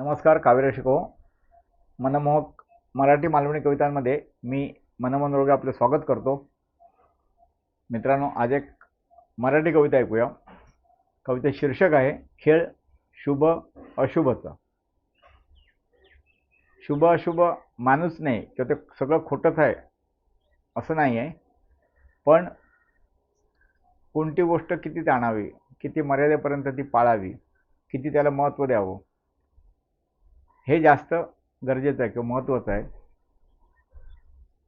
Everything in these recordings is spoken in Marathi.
नमस्कार काव्य शिको मनमोहक मराठी मालवणी कवितांमध्ये मी मनमोहन रोगे आपलं स्वागत करतो. मित्रांनो आज एक मराठी कविता ऐकूया. कविता शीर्षक आहे खेळ शुभ अशुभचं. शुभ अशुभ माणूस नाही किंवा ते सगळं खोटंच आहे असं नाही आहे पण कोणती गोष्ट किती जाणावी किती मर्यादेपर्यंत ती पाळावी किती त्याला महत्त्व द्यावं हे जास्त गरजेचं आहे किंवा महत्त्वाचं आहे.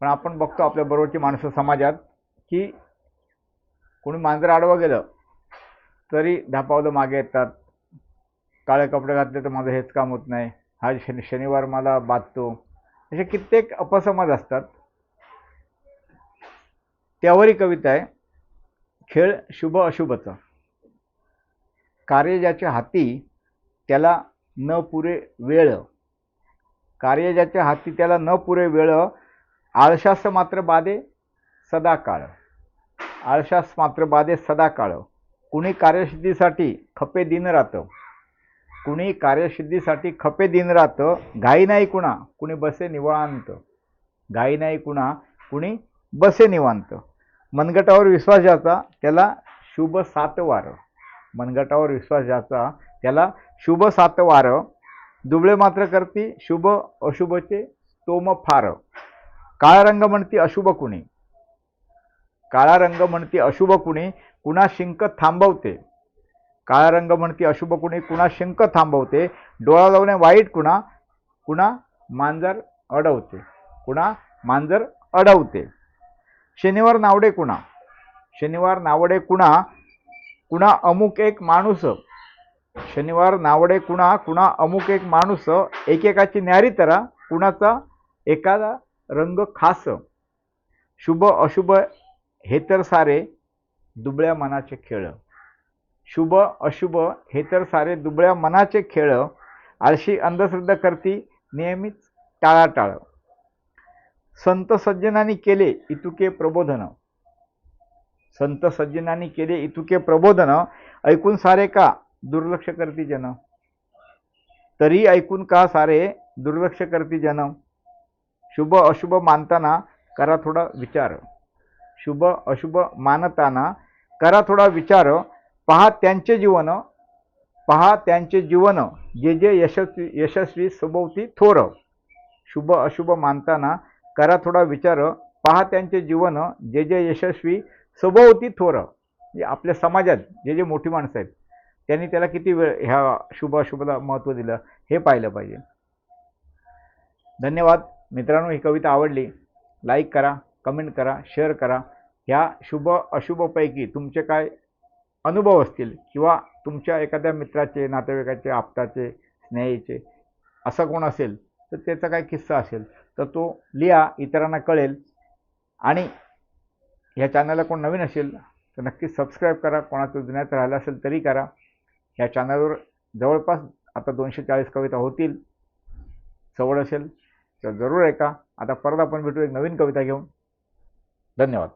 पण आपण बघतो आपल्या बरोबरची माणसं समाजात की कोणी मांजर आडवं गेलं तरी धापावलं मागे येतात. काळे कपडे घातले तर माझं हेच काम होत नाही. हा शनि शनिवार मला बाधतो. असे कित्येक अपसमज असतात. त्यावरही कविता आहे खेळ शुभ अशुभचा. कार्य ज्याच्या हाती त्याला न पुरे वेळ कार्य ज्याच्या हाती त्याला न पुरे वेळ आळशास मात्र बाधे सदा काळ. आळशास मात्र बाधे सदा काळ. कुणी कार्यसिद्धीसाठी खपे दिन राहतं कुणी कार्यसिद्धीसाठी खपे दिन राहतं घाई नाही कुणा कुणी बसे निवांत. घाई नाही कुणा कुणी बसे निवांत. मनगटावर विश्वास ज्याचा त्याला शुभ सात वार मनगटावर विश्वास ज्याचा त्याला शुभ सात वार दुबळे मात्र करती शुभ अशुभचे स्तोम फार. काळा रंग म्हणती अशुभ कुणी? काळा रंग म्हणती अशुभ कुणी? कुणा शिंक थांबवते? काळा रंग म्हणती अशुभ कुणी? कुणा शिंक थांबवते? डोळा लावणे वाईट कुणा? कुणा मांजर अडवते. कुणा मांजर अडवते. शनिवार नावडे कुणा? शनिवार नावडे कुणा? कुणा अमुक एक माणूस शनिवार नावडे कुणा कुणा अमुक एक माणूस एकेकाची न्यारी तरा कुणाचा एखादा रंग खास. शुभ अशुभ हे तर सारे दुबळ्या मनाचे खेळ. शुभ अशुभ हे तर सारे दुबळ्या मनाचे खेळ. आळशी अंधश्रद्धा करती नेहमीच टाळाटाळ. संत सज्जनांनी केले इतुके प्रबोधन. संत सज्जनांनी केले इतुके प्रबोधन. ऐकून सारे का? दुर्लक्ष करती जन तरी ऐकून का सारे दुर्लक्ष करती जन शुभ अशुभ मानताना करा थोडा विचार. शुभ अशुभ मानताना करा थोडा विचार. पहा त्यांचे जीवन. पहा त्यांचे जीवन. जे जे यशस्वी यशस्वी सभोवती थोर. शुभ अशुभ मानताना करा थोडा विचार. पहा त्यांचे जीवन. जे जे यशस्वी सभोवती थोर. म्हणजे आपल्या समाजात जे जे मोठी माणसं आहेत. त्यांनी त्याला किती वेळ ह्या शुभ अशुभला महत्त्व दिलं हे पाहिलं पाहिजे. धन्यवाद. मित्रांनो ही कविता आवडली. लाईक करा कमेंट करा शेअर करा. ह्या शुभ अशुभपैकी तुमचे काय अनुभव असतील किंवा तुमच्या एखाद्या मित्राचे नातेवाईकाचे आप्ताचे स्नेहीचे असं कोण असेल तर त्याचा काय किस्सा असेल तर तो लिहा इतरांना कळेल. आणि ह्या चॅनलला कोण नवीन असेल तर नक्कीच सबस्क्राईब करा. कोणाचं जुन्यात राहिलं असेल तरी करा. ह्या चॅनलवर जवळपास आता दोनशे चाळीस कविता होतील. सवड असेल तर जरूर ऐका. आता परत आपण भेटू एक नवीन कविता घेऊन. धन्यवाद.